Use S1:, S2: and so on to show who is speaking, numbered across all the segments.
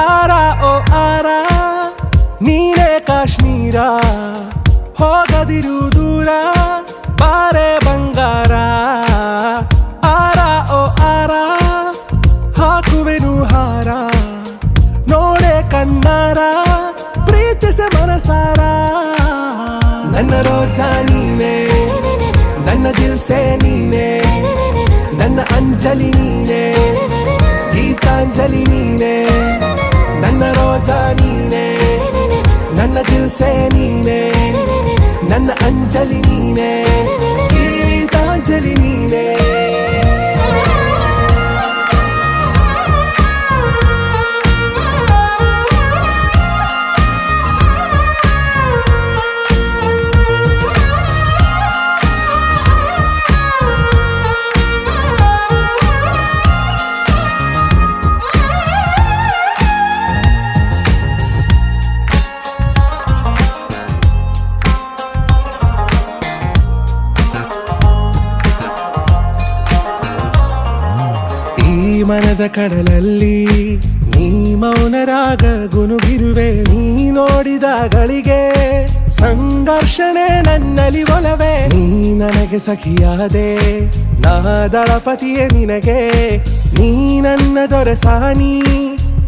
S1: ಆರ ಓ ಆರ ನೀನೇ ಕಾಶ್ಮೀರ ಹೋಗದಿರು ದೂರ, ಬಾರೆ ಬಂಗಾರ. ಆರ ಓ ಆರ ಹಾಕುವೆನು ಹಾರ, ನೋಡೆ ಕಣ್ಣಾರ, ಪ್ರೀತಿಸ ಮನಸಾರ. ನನ್ನ ರೋಜಾ ನೀನೇ, ನನ್ನ ದಿಲ್ಸೆ ನೀನೇ, ನನ್ನ ಅಂಜಲಿ ನೀನೇ, ಗೀತಾಂಜಲಿ ನೀನೆ. ನೀನೇ ನೀನೆ. ನನ್ನ ಅಂಜಲಿ ನೀನೆ ಗೀತಾಂಜಲಿ ನೀನೆ. ಮನದ ಕಡಲಲ್ಲಿ ನೀ ಮೌನರಾಗ ಗುನುಗಿರುವೆ, ನೀ ನೋಡಿದ ಗಳಿಗೆ ಸಂಘರ್ಷಣೆ ನನ್ನಲ್ಲಿ ಒಲವೆ. ನೀ ನನಗೆ ಸಖಿಯಾದೆ, ನಾ ದಳಪತಿಯೇ ನಿನಗೆ. ನೀ ನನ್ನ ದೊರೆಸಾನಿ,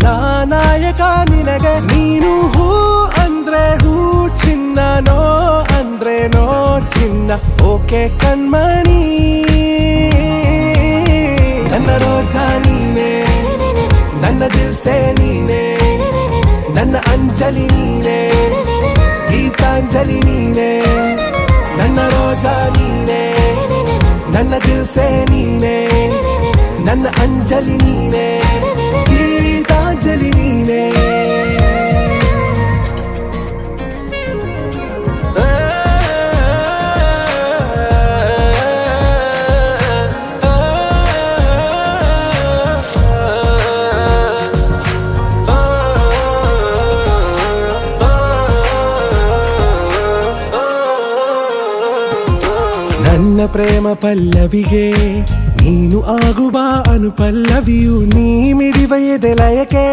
S1: ನಾ ನಾಯಕ ನಿನಗೆ. ನೀನು ಹೂ ಅಂದ್ರೆ ಹೂ, ಚಿನ್ನ ನೋ ಅಂದ್ರೆ ನೋ ಚಿನ್ನ. ಓಕೆ ಕಣ್ಮಣಿ. ದಿಲ್ಸೆ ನೀನೆ. ನನ್ನ ಅಂಜಲಿ ನೀನೆ. ಗೀತಾಂಜಲಿ ನೀನೆ. ನನ್ನ ರೋಜಾ ನೀನೆ. ನನ್ನ ದಿಲ್ಸೆ ನೀನೆ. ನನ್ನ ಅಂಜಲಿ ನೀನೆ. ನನ್ನ ಪ್ರೇಮ ಪಲ್ಲವಿಗೆ, ನೀನು ಆಗುವ ಅನುಪಲ್ಲವಿಯು ನೀ ಮಿಡಿವ ಎದೆಲಯಕ್ಕೆ.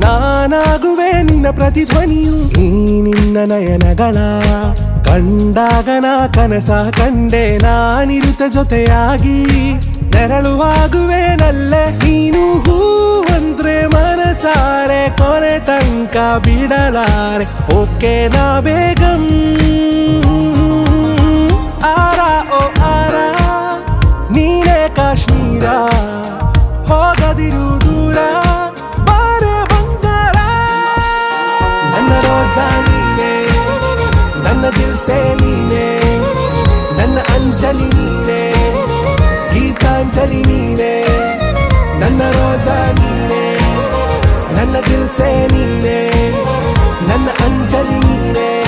S1: ನಾನಾಗುವೆ ನಿನ್ನ ಪ್ರತಿಧ್ವನಿಯು, ನೀ ನಿನ್ನ ನಯನಗಳ. ಕಂಡಾಗ ನಾ ಕನಸ ಕಂಡೆ ನಾನಿರುತ್ತ ಜೊತೆಯಾಗಿ. ನೆರಳುವಾಗುವೆ ನಲ್ಲೆ, ನೀನು ಹೂ ಅಂದ್ರೆ ಮನಸಾರೆ, ಕೊನೆ ತನಕ ಬಿಡಲಾರೆ. ಓಕೆ ನಾ ಬೇಗಂ ನೀನೆ ನನ್ನ ದಿಲ್ಸೆ ನೀನೆ ನನ್ನ ಅಂಜಲಿ ನೀನೆ. ಗೀತಾಂಜಲಿ ನೀನೆ. ನನ್ನ ರೋಜಾ ನೀನೆ. ನನ್ನ ದಿಲ್ಸೆ ನೀನೆ ನನ್ನ ಅಂಜಲಿ ನೀನೆ.